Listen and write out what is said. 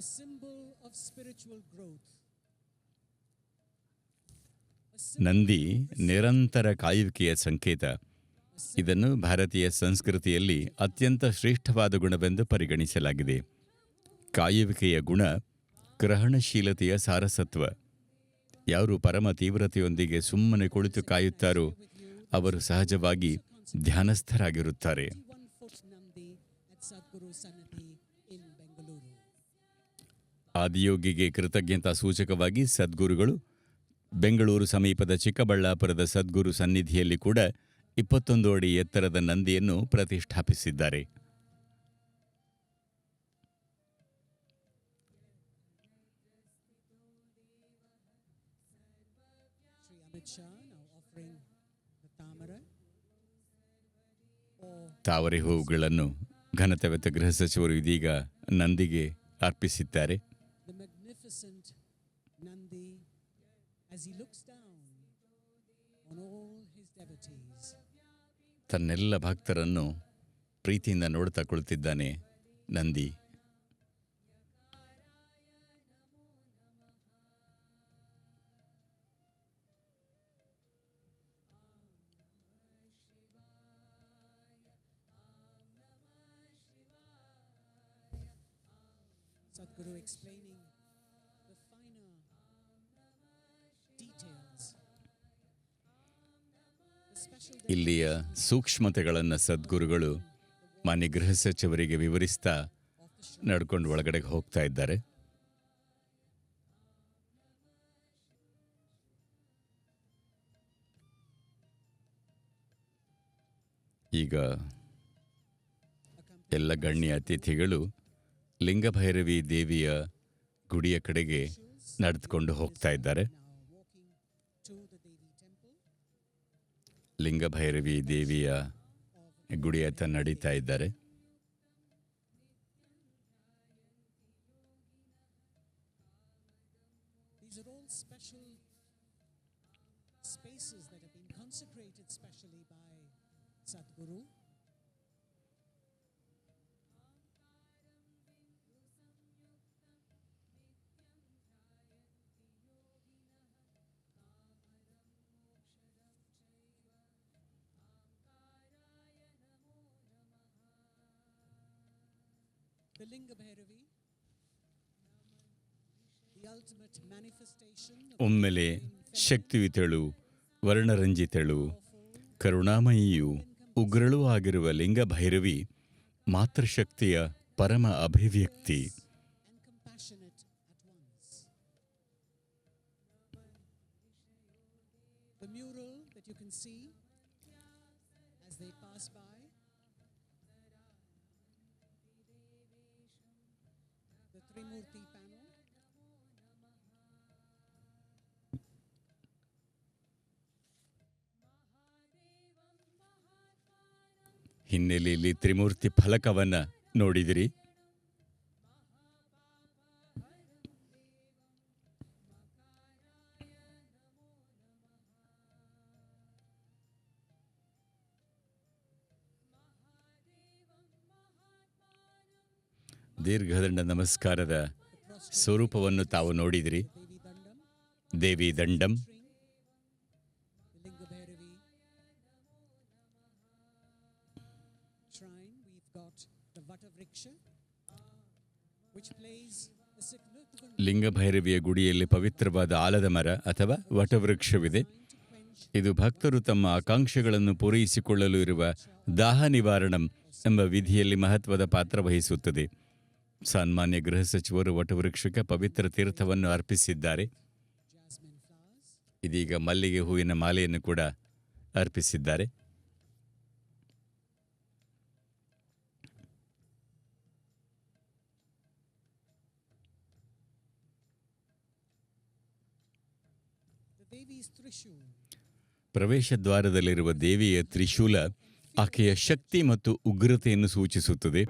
a symbol of spiritual growth. Nandi ನಿರಂತರ ಕಾಯುವಿಕೆಯ ಸಂಕೇತ. ಇದನ್ನು ಭಾರತೀಯ ಸಂಸ್ಕೃತಿಯಲ್ಲಿ ಅತ್ಯಂತ ಶ್ರೇಷ್ಠವಾದ ಗುಣವೆಂದು ಪರಿಗಣಿಸಲಾಗಿದೆ. ಕಾಯುವಿಕೆಯ ಗುಣ ಗ್ರಹಣಶೀಲತೆಯ ಸಾರಸತ್ವ. ಯಾರು ಪರಮ ತೀವ್ರತೆಯೊಂದಿಗೆ ಸುಮ್ಮನೆ ಕುಳಿತು ಕಾಯುತ್ತಾರೋ ಅವರು ಸಹಜವಾಗಿ ಧ್ಯಾನಸ್ಥರಾಗಿರುತ್ತಾರೆ. ಆದಿಯೋಗಿಗೆ ಕೃತಜ್ಞತಾ ಸೂಚಕವಾಗಿ ಸದ್ಗುರುಗಳು ಬೆಂಗಳೂರು ಸಮೀಪದ ಚಿಕ್ಕಬಳ್ಳಾಪುರದ ಸದ್ಗುರು ಸನ್ನಿಧಿಯಲ್ಲಿ ಕೂಡ ಇಪ್ಪತ್ತೊಂದು ಅಡಿ ಎತ್ತರದ ನಂದಿಯನ್ನು ಪ್ರತಿಷ್ಠಾಪಿಸಿದ್ದಾರೆ. ತಾವರೆ ಹೂವುಗಳನ್ನು ಘನತೆವೆತ ಗೃಹ ಸಚಿವರು ಇದೀಗ ನಂದಿಗೆ ಅರ್ಪಿಸಿದ್ದಾರೆ. Magnificent Nandi as he looks down on all his devotees. ತನ್ನೆಲ್ಲ ಭಕ್ತರನ್ನು ಪ್ರೀತಿಯಿಂದ ನೋಡ್ತಾ ಕುಳಿತಿದ್ದಾನೆ ನಂದಿ Sadhguru explaining ಇಲ್ಲಿಯ ಸೂಕ್ಷ್ಮತೆಗಳನ್ನು ಸದ್ಗುರುಗಳು, ಮಾನ್ಯ ಗೃಹ ಸಚಿವರಿಗೆ ವಿವರಿಸ್ತಾ ನಡ್ಕೊಂಡು ಒಳಗಡೆಗೆ ಹೋಗ್ತಾ ಇದ್ದಾರೆ. ಈಗ ಎಲ್ಲ ಗಣ್ಯ ಅತಿಥಿಗಳು ಲಿಂಗಭೈರವಿ ದೇವಿಯ ಗುಡಿಯ ಕಡೆಗೆ ನಡೆದುಕೊಂಡು ಹೋಗ್ತಾ ಇದ್ದಾರೆ. ಲಿಂಗಭೈರವಿ ದೇವಿಯ ಗುಡಿಯತ್ತ ನಡೀತಾ ಇದ್ದಾರೆ spaces that have been consecrated specially by Sadhguru. The Linga Bhairavi, the ultimate manifestation of ಒಮ್ಮೆಲೆ ಶಕ್ತಿಯುತಳು ವರ್ಣರಂಜಿತಳು ಕರುಣಾಮಯಿಯು ಉಗ್ರಳೂ ಆಗಿರುವ ಲಿಂಗಭೈರವಿ ಮಾತೃಶಕ್ತಿಯ ಪರಮ ಅಭಿವ್ಯಕ್ತಿ and compassionate at once. The mural that you can see as they pass by the panel ಹಿನ್ನೆಲೆಯಲ್ಲಿ ತ್ರಿಮೂರ್ತಿ ಫಲಕವನ್ನ ನೋಡಿದಿರಿ. ದೀರ್ಘದಂಡ ನಮಸ್ಕಾರದ ಸ್ವರೂಪವನ್ನು ತಾವು ನೋಡಿದಿರಿ. ದೇವಿ ದಂಡಂ. ಲಿಂಗಭೈರವಿಯ ಗುಡಿಯಲ್ಲಿ ಪವಿತ್ರವಾದ ಆಲದ ಮರ ಅಥವಾ ವಟವೃಕ್ಷವಿದೆ. ಇದು ಭಕ್ತರು ತಮ್ಮ ಆಕಾಂಕ್ಷೆಗಳನ್ನು ಪೂರೈಸಿಕೊಳ್ಳಲು ಇರುವ ದಾಹ ನಿವಾರಣಂ ಎಂಬ ವಿಧಿಯಲ್ಲಿ ಮಹತ್ವದ ಪಾತ್ರ ವಹಿಸುತ್ತದೆ. ಸನ್ಮಾನ್ಯ ಗೃಹ ಸಚಿವರು ವಟವೃಕ್ಷಕ್ಕೆ ಪವಿತ್ರ ತೀರ್ಥವನ್ನು ಅರ್ಪಿಸಿದ್ದಾರೆ ಇದೀಗ ಮಲ್ಲಿಗೆ ಹೂವಿನ ಮಾಲೆಯನ್ನು ಕೂಡ ಅರ್ಪಿಸಿದ್ದಾರೆ. ಪ್ರವೇಶ ದ್ವಾರದಲ್ಲಿರುವ ದೇವಿಯ ತ್ರಿಶೂಲ ಆಕೆಯ ಶಕ್ತಿ ಮತ್ತು ಉಗ್ರತೆಯನ್ನು ಸೂಚಿಸುತ್ತದೆ